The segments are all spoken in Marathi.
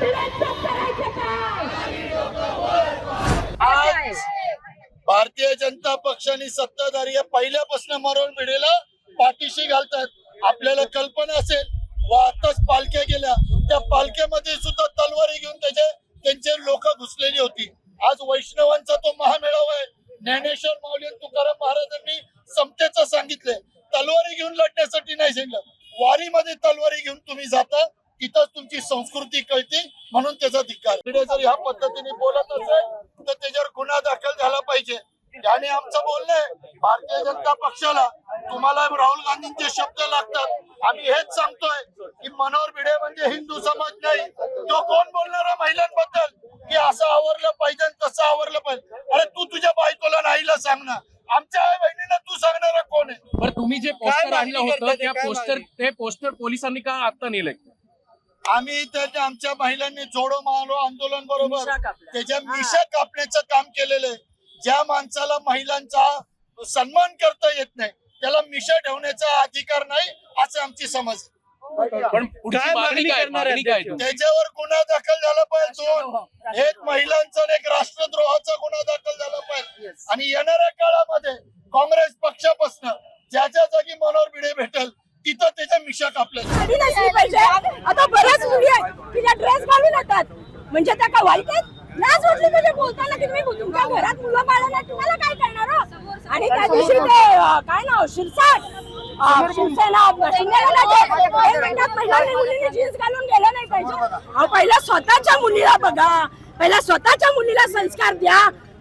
आज भारतीय जनता पक्षाने सत्ताधारी या पहिल्यापासून मरोण भिडेला पाठीशी घालतात. आपल्याला कल्पना असेल व आताच पालख्या गेल्या. त्या पालख्यामध्ये सुद्धा तलवारी घेऊन त्याचे त्यांचे लोक घुसलेली होती. आज वैष्णवांचा तो महामेळावा आहे. ज्ञानेश्वर माऊली तुकाराम महाराजांनी समतेचं सांगितलंय. तलवारी घेऊन लढण्यासाठी नाही सांगितलं. वारीमध्ये तलवारी घेऊन तुम्ही जाता इथं तुमची संस्कृती कळते म्हणून त्याचा धिक्कार. भिडे जर ह्या पद्धतीने बोलत असेल तर त्याच्यावर गुन्हा दाखल झाला पाहिजे. आणि आमचं बोलणं आहे भारतीय जनता पक्षाला. तुम्हाला राहुल गांधींचे शब्द लागतात. आम्ही हेच सांगतोय की मनोहर भिडे म्हणजे हिंदू समाज नाही. तो कोण बोलणारा महिलांबद्दल? की असं आवरलं पाहिजे आणि तसं आवरलं पाहिजे. अरे तू तुझ्या बायकोला नाहीला सांग ना आमच्या आई बहिणींना तू सांगणारा कोण आहे? बरं तुम्ही जे पोस्टर आणलं होतं त्या पोस्टर? ते पोस्टर पोलिसांनी का आता नेलंय? आम्ही त्या आमच्या महिलांनी जोडो मारो आंदोलन बरोबर त्याच्या मिशा कापण्याचं काम केलेलं आहे. ज्या माणसाला महिलांचा सन्मान करता येत नाही त्याला मिशा ठेवण्याचा अधिकार नाही असं आमची समज. पण काय मागणी करणार? त्याच्यावर गुन्हा दाखल झाला पाहिजे दोन एक महिलांचा आणि एक राष्ट्रद्रोहाचा गुन्हा दाखल झाला पाहिजे. आणि येणाऱ्या काळामध्ये काँग्रेस पक्षापासून ज्याच्या जागी मनोहर भिडे भेटल तिथं त्याच्या मिशा कापल्या जातील. साडी नसली पाहिजे आता बऱ्याच मुली तिला ड्रेस घालून येतात. म्हणजे त्या का वाईट आहेत? लाज वाटली म्हणजे बोलताना की तुम्ही तुमच्या घरात मुलं बाळांना तुम्हाला काय करणार हो? आणि त्या दिवशी ते काय नाव? शिरसाट. शिवसेना मुलींनी जीन्स घालून गेलं नाही पाहिजे. पहिला स्वतःच्या मुलीला बघा. पहिला स्वतःच्या मुलीला संस्कार द्या.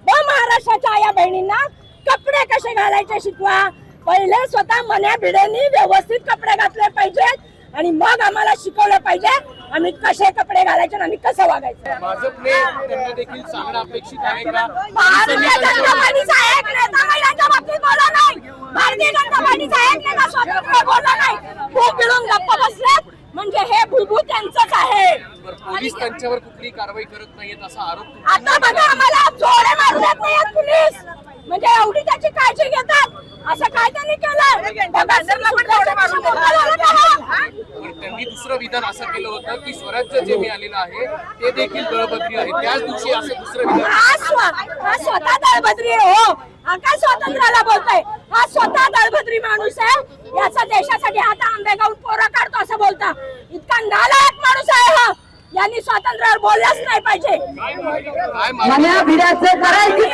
व महाराष्ट्राच्या आया बहिणींना कपडे कसे घालायचे शिकवा. पहिले स्वतः मन्या भिड्यांनी व्यवस्थित कपडे घातले पाहिजेत. आणि मग आम्हाला शिकवलं पाहिजे. आम्ही कसे कपडे घालायचे आणि आम्ही कसं वागायचं? भाजपने त्यांना देखील सांगणं अपेक्षित आहे का? भारतीय जनता पार्टीचा एक नेता महिलांच्या बाबतीत बोला नाही. भारतीय जनता पार्टीचा एक नेता स्वतंत्र बोलला नाही. खूप मिळून गप्प बसलेत. म्हणजे हे भूभू त्यांचंच आहे. पोलीस त्यांच्यावर कुठली कारवाई करत नाहीयेत असा आरोप आता बघा आम्हाला जोडे मारू देत नाहीत पोलीस. म्हणजे एवढी त्याची काळजी घेतात. असं काय त्यांनी केलं भगतसिंगला पण जोडे मारून पण त्यांनी दुसरं विधान असं केलं होतं की स्वराज्य जे मी आलेलं आहे ते देखील दळबद्री आहे. त्याच दिवशी असं दुसरं विधान हा स्व- हा स्वतः दळभद्री आहे हो. काय स्वातंत्र्याला बोलतोय? हा स्वतः दळभद्री माणूस आहे. याचा देशासाठी आता आंबेगावून पोरं काढतो असं बोलता. इतका नालायक माणूस आहे हा. यांनी स्वातंत्र्यावर बोललाच नाही पाहिजे. मन्या भिड्याचं करायचं